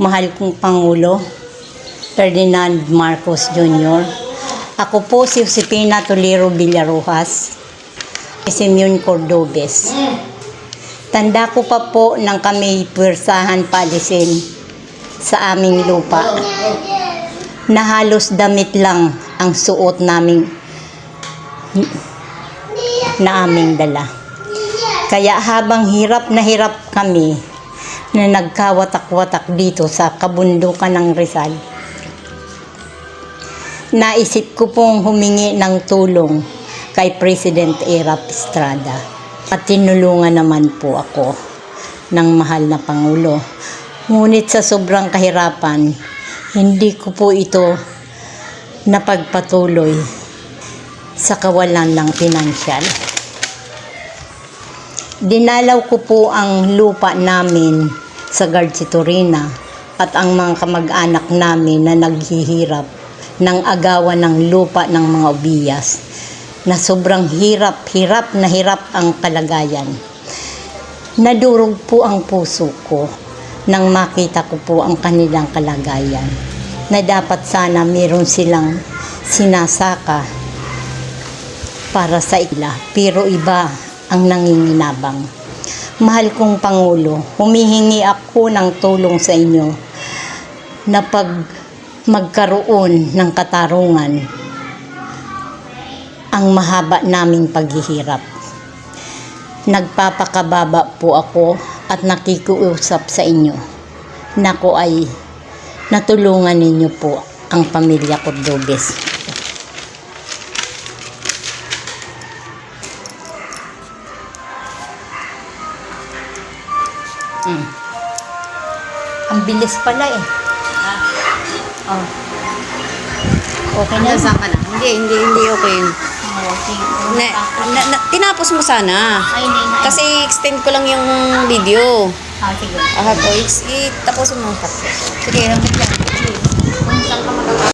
mahal kong Pangulo, Ferdinand Marcos Jr. Ako po si Josepina Tolero Villarojas, Simeon Cordobes. Tanda ko pa po nang kami pwersahan palisin sa aming lupa na halos damit lang ang suot naming na aming dala. Kaya habang hirap na hirap kami na nagkawatak-watak dito sa kabundukan ng Rizal, naisip ko pong humingi ng tulong kay President Erap Estrada. At tinulungan naman po ako ng mahal na Pangulo. Ngunit sa sobrang kahirapan, hindi ko po ito napagpatuloy sa kawalan ng pinansyal. Dinalaw ko po ang lupa namin sa Garcitorina at ang mga kamag-anak namin na naghihirap ng agawan ng lupa ng mga obiyas na sobrang hirap, hirap na hirap ang kalagayan. Nadurog po ang puso ko nang makita ko po ang kanilang kalagayan na dapat sana meron silang sinasaka para sa ila pero iba ang nanginginabang. Mahal kong Pangulo, humihingi ako ng tulong sa inyo na pag magkaroon ng katarungan ang mahaba naming paghihirap. Nagpapakababa po ako at nakikiusap sa inyo na ko ay natulungan ninyo po ang pamilya Cordobes. Mm. Ang bilis pala eh. Oh. Okay na? Nasaan ka na? Hindi, hindi, hindi okay yun. Okay. Na, na, na, tinapos mo sana. Ay, hindi na. Kasi extend ko lang yung video. Ah, sige. Ah, po, i- i- tapusin mo. Sige, ramit lang. Kung saan ka?